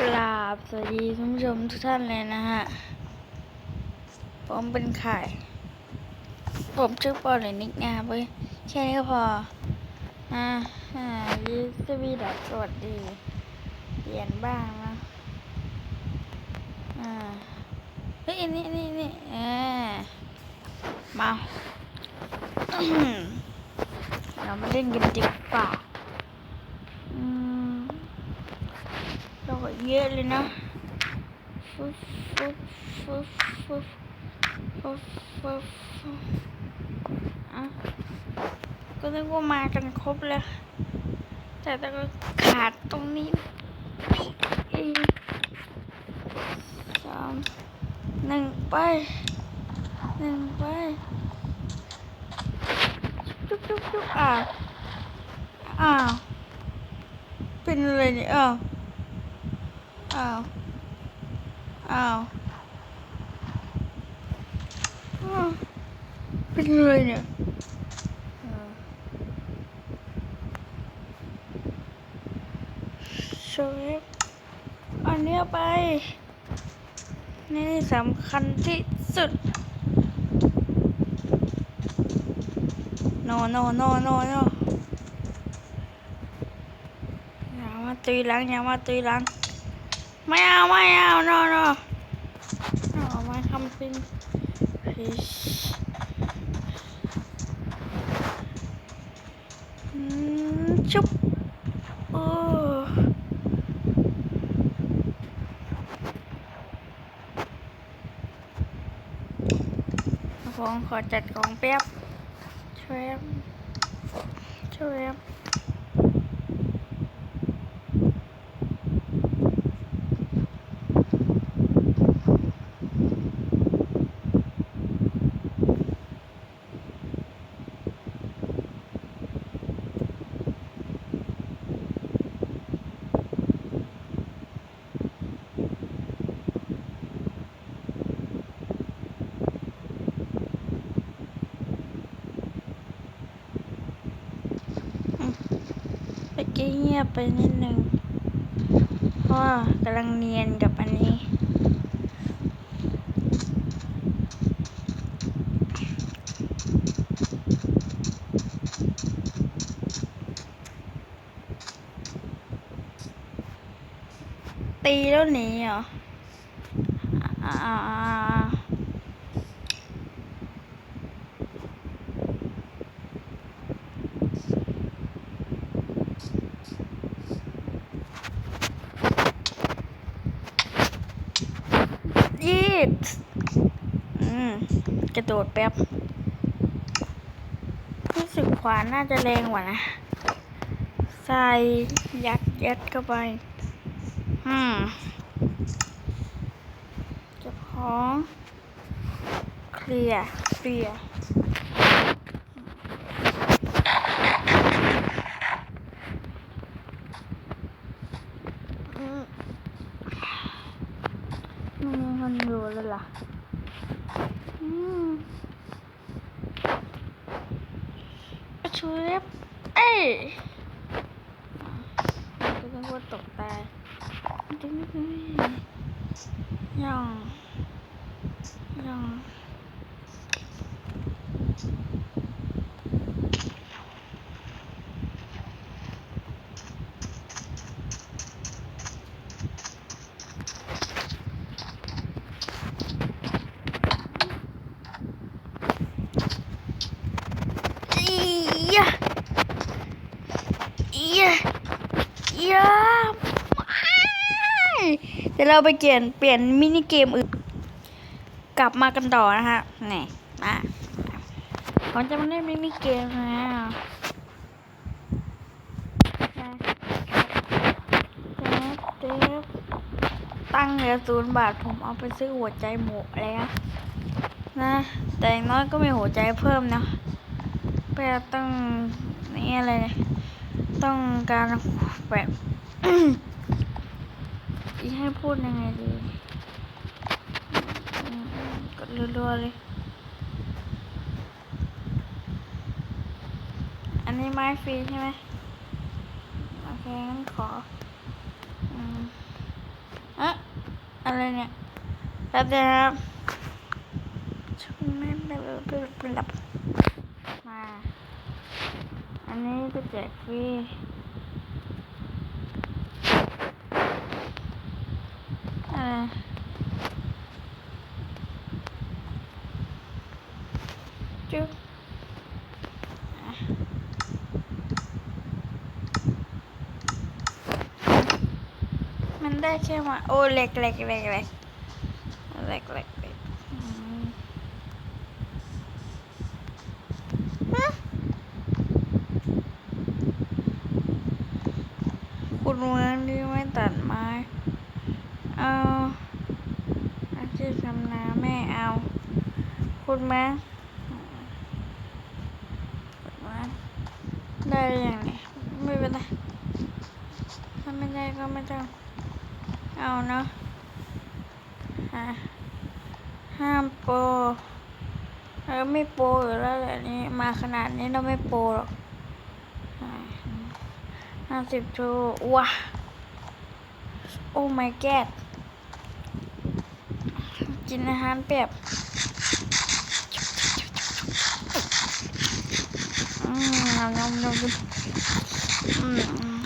กราบสวัสดีท่านผู้ชมทุกท่านเลยนะฮะ ผมเป็นไข่ ผมชื่อปอลนิกงามเว้ยแค่นี้ก็พอ อ่าอ่าลิสวีดับสวัสดี เปลี่ยนบ้างนะอ่า เฮ้ยนี่นี่นี่เอ่ามา เรามาเล่นกันดีกว่าอืม เราก็เยอะเลยนะฟึบฟึบฟึบฟึบฟึบฟึบฟึบอะก็นึกว่ามากันครบเลยแต่แต่ก็ขาดตรงนี้นี่เองสามหนึ่งไปหนึ่งไปจุ๊บจุ๊บจุ๊บอ้าอ้าวเป็นอะไรเนี่ยอ้าว อ้าวอ้าว อ้าวเป็นไรเนี่ยอ่าชวิปอันนี้ไป นี่สำคัญที่สุด โนโนโนโนโนอย่ามาตีหลังอย่ามาตีหลัง ไม่เอาไม่เอา no no เอามาทำเป็น fish อืมชุบโอ้ผมขอจัดของแป๊บช่วยช่วย กี้เงียบไปนิดนึงเพราะว่ากำลังเนียนกับอันนี้ ตีแล้วหนีเหรออ่าอ่าอ่าอ่ายี ดอืมกระโดดแป๊บรู้สึกขวาน่าจะแรงกว่านะใส่ยัดยัดเข้าไปอืมจะพอเคลียร์เคลียร์อืมมันมันอยู่เลยล่ะ อืม ช่วยเอ้ยอะก็ต้องว่าตกตายดึงย่องย่องอียะอียะอียะ เดี๋ ยวเราไปเปลี่ยนเปลี่ยนมินิเกมอื่น กลับมากันต่อนะฮะนี่มาผมจะมาเล่นมินิเกมนะตั้งเหลือศูนย์บาทผมเอาไปซื้อหัวใจหมูแล้วนะ แต่อย่างน้อยก็มีหัวใจเพิ่มนะเพื่อต้องนี่อะไรเนี่ยต้องการแบบ อีให้พูดยังไงดีกดรัวๆเลย อันนี้ไม้ฟรีใช่ไหมโอเคงั้นขออืมอะไรเนี่ยแป๊บเดียวครับช่วงแม่นแบบเป็นหลับมา อันนี้ก็แจกฟรี อะไรจุ๊บอะมันได้แค่มาโอ้เล็กเล็กเล็กเล็กเล็กเล็กเล็กอืมฮะ คุณเมืองที่ไม่ตัดไม้ เอาอาชีพทำนาไม่เอา คุณเมืองคุณเมืองได้อย่างนี้ไม่เป็นไรถ้าไม่ได้ก็ไม่ต้องเอาเนาะห้ามโปรเออไม่โปรอยู่แล้วแหละนี่มาขนาดนี้เราไม่โปรหรอกห้าสิบทูว้าโอ้ my god กินอาหารแบบ อืมยำยำยำอืมอืม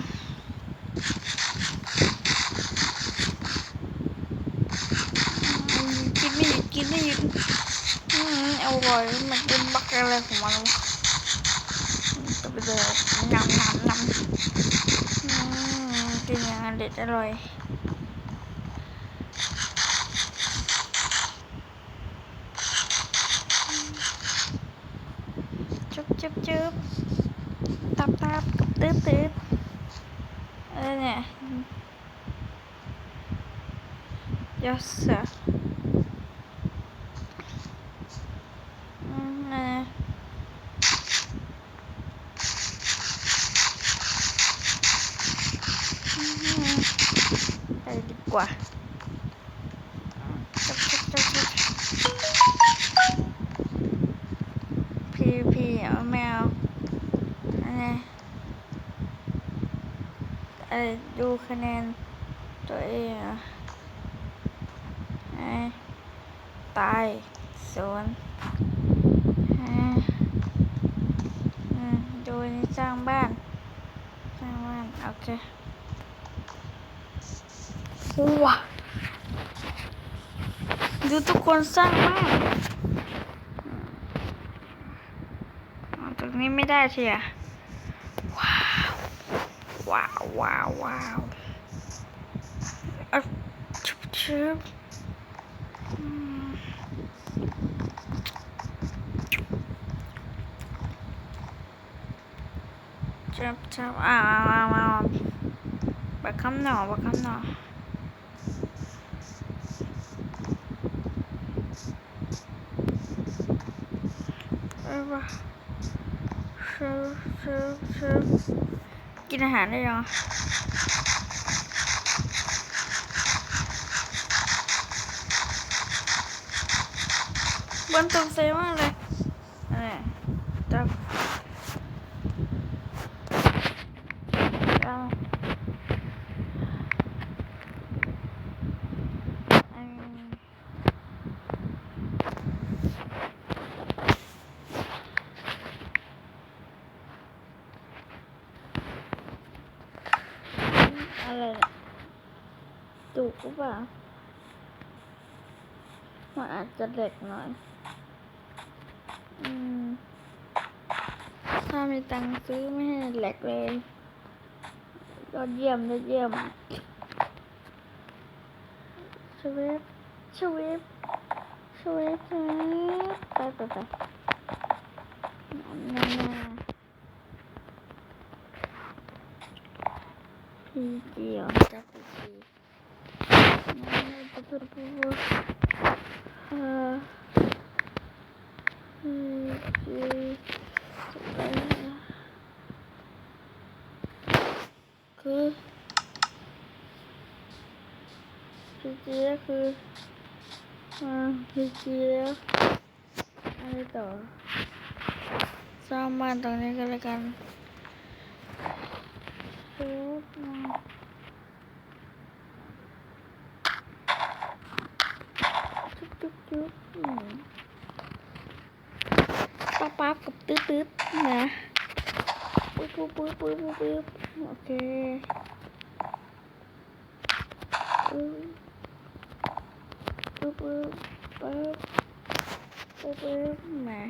กินไม่หยุดกินไม่หยุดอืมอร่อยมั ตับตืดตืดอะไรเนี่ยยอสเสืออืมอะไรเนี่ย ไปดีกว่าจับจับจับจับพี่พี่เอาไม่เอาอันนี้ เอ้ดูคะแนนตัวเองอะตายศูนย์ดูนี่สร้างบ้าน สร้างบ้าน โอเคว้าดูทุกคนสร้างบ้านตรงนี้ไม่ได้ทีอะว้าวว้าวว้าวว้าวอะชุบ ชุบอืมจับจับอ้าวอ้าวอ้าวอ้าวบักคำหน่อบั กินอาหารได้ยังบนตรงเซมากเลยอะไรจับเอาอัน อะไรเนี่ยจุกหรือเปล่ามันอาจจะเด็กหน่อย อืม ถ้ามีตังค์ซื้อไม่ให้แหลกเลย ยอดเยี่ยมยอดเยี่ยมชวิปชวิปชวิปชวิปไปไปไปนั่นนั่นนั่นพี่เจียวจับพี่เจียวนั่นนั่นปุ๊บปุ๊บปุ๊บเออพี่เจียวเออคือพี่เจียวคืออ่าพี่เจียวอะไรต่ อสร้างบ้านตรงนี้กันเลยกันปึ๊บมา จุ๊บปั๊บปั๊บกับตืดตืดนะปุ๊บปุ๊บปุ๊บปุ๊บปุ๊บปุ๊บโอเคปุ๊บปุ๊บปุ๊บปุ๊บปุ๊บปุ๊บมา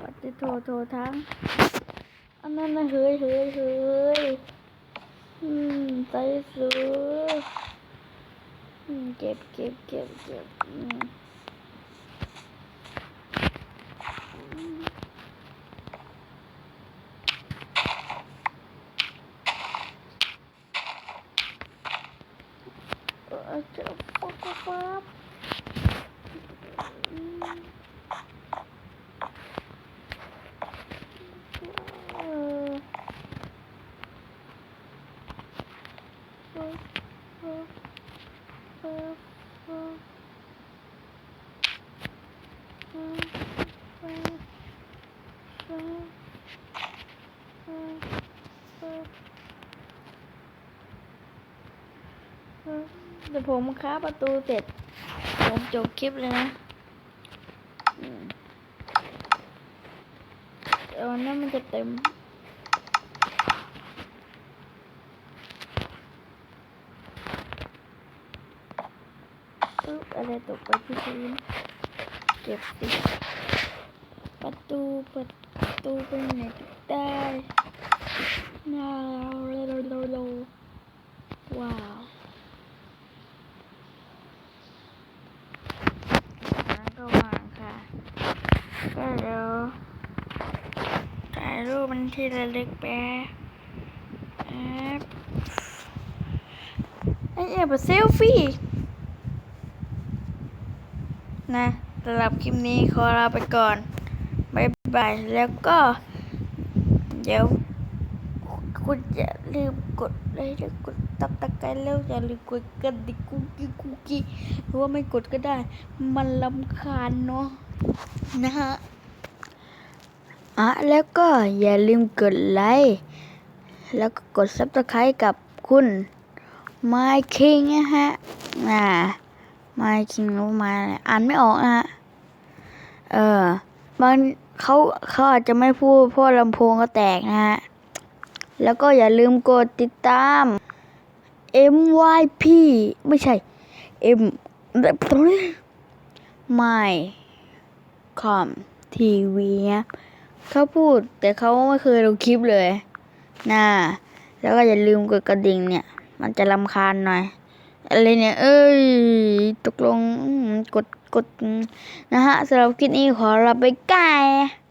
ปฏิโทรโทรทั้งอันนั้นนะเฮ้ยเฮ้ยเฮ้ยอืมใจสูอื Gel gel gel gel. Hmm. Açalım. เดี๋ยวผมค้าประตูเสร็จ ผมจบคลิปเลยนะอืมเดี๋ยวนนั้นมันจะเต็มปึ๊บอะไรตกไปที่พื้นเก็บสิประตูประ ตูเป็นไหนได้น่าโลโลโลว้าวน้ำก็วางค่ะ ก็เดี๋ยวถ่ายรูปมันที่ระลึกแปบแอบไอ้เอ๋แบบเซลฟี่นะสำหรับคลิปนี้ขอลาไปก่อน บายบายแล้วก็ เดี๋ยวคุณอย่าลืมกดไลค์และกดตับตะไคร้แล้วอย่าลืมกดกระดิ่งกุ๊กกิ๊กกุ๊กกิ๊กหรือว่าไม่กดก็ได้ มันลำคาญเนาะนะฮะอะแล้วก็อย่าลืมกดไลค์แล้วก็กดซับสไครต์กับคุณ My King นะฮะอ่า My King รู้มาอ่านไม่ออกนะฮะเออบาง เขาเขาอาจจะไม่พูดเพราะลำโพงก็แตกนะฮะ แล้วก็อย่าลืมกดติดตาม MYP ไม่ใช่ M ตรงนี้ My Com TV นะเขาพูดแต่เขาไม่เคยลงคลิปเลยนะแล้วก็อย่าลืมกดกระดิ่งเนี่ย มันจะรำคาญหน่อยอะไรเนี่ย เอ้ย ตกลงกด กดนะฮะสำหรับคลิปนี้ขอลาไปก่อน